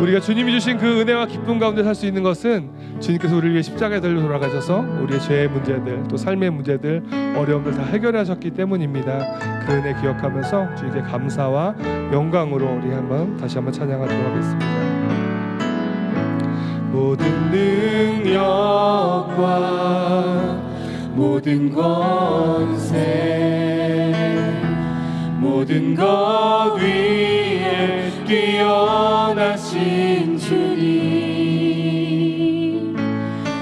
우리가 주님이 주신 그 은혜와 기쁨 가운데 살 수 있는 것은 주님께서 우리를 위해 십자가에 달려 돌아가셔서 우리의 죄의 문제들 또 삶의 문제들 어려움들 다 해결하셨기 때문입니다. 그 은혜 기억하면서 주님께 감사와 영광으로 우리 한번 다시 한번 찬양하도록 하겠습니다. 모든 능력과 모든 권세 모든 것 위에 뛰어나신 주님.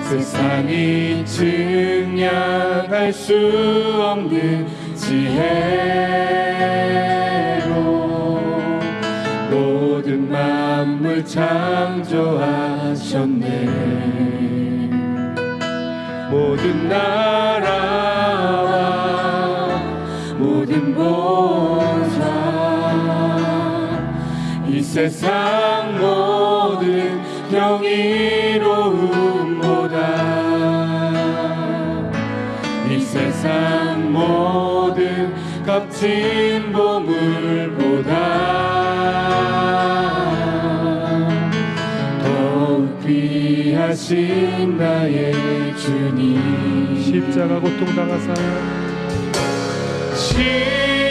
세상이 증량할 수 없는 지혜로 모든 만물 창조하셨네. 모든 나라 이 세상 모든 경이로움보다. 이 세상 모든 값진 보물보다. 더욱 귀하신 나의 주님. 십자가 고통당하사 십자가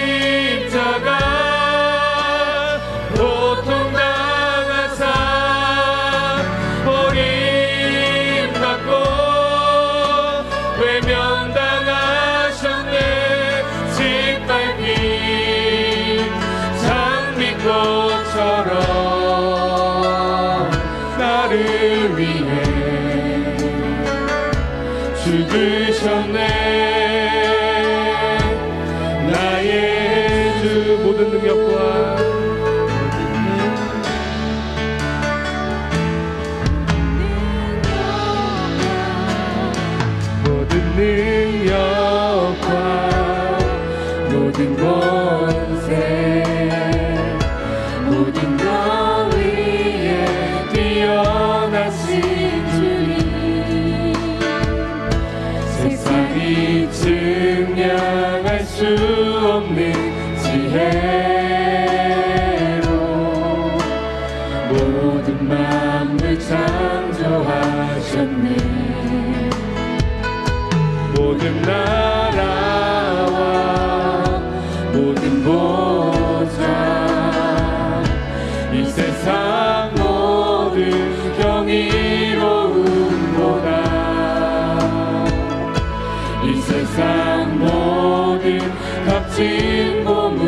죽으셨네. 나의 주 모든 능력과 모든 능력과 모든 권 세상이 증량할 수 없는 지혜로 모든 만물 창조하셨네. 모든 나 값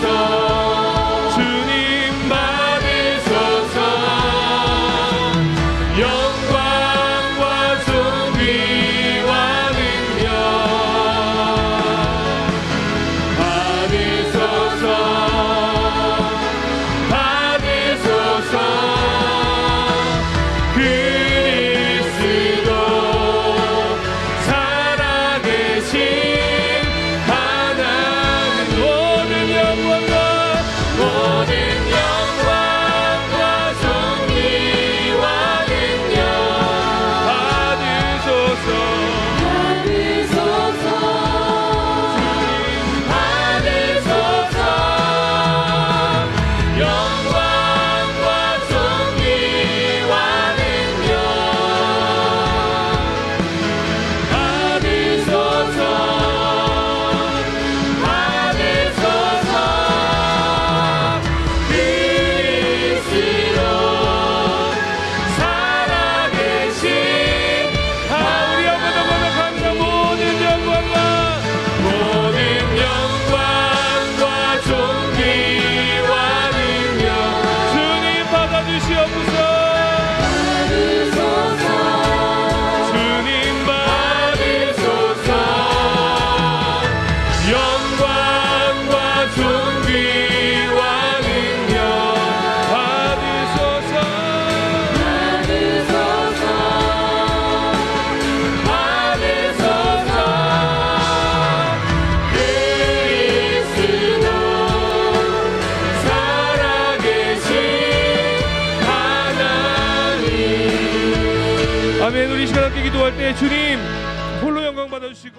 Christos. 시간 함께 기도할 때 주님 홀로 영광 받아주시고.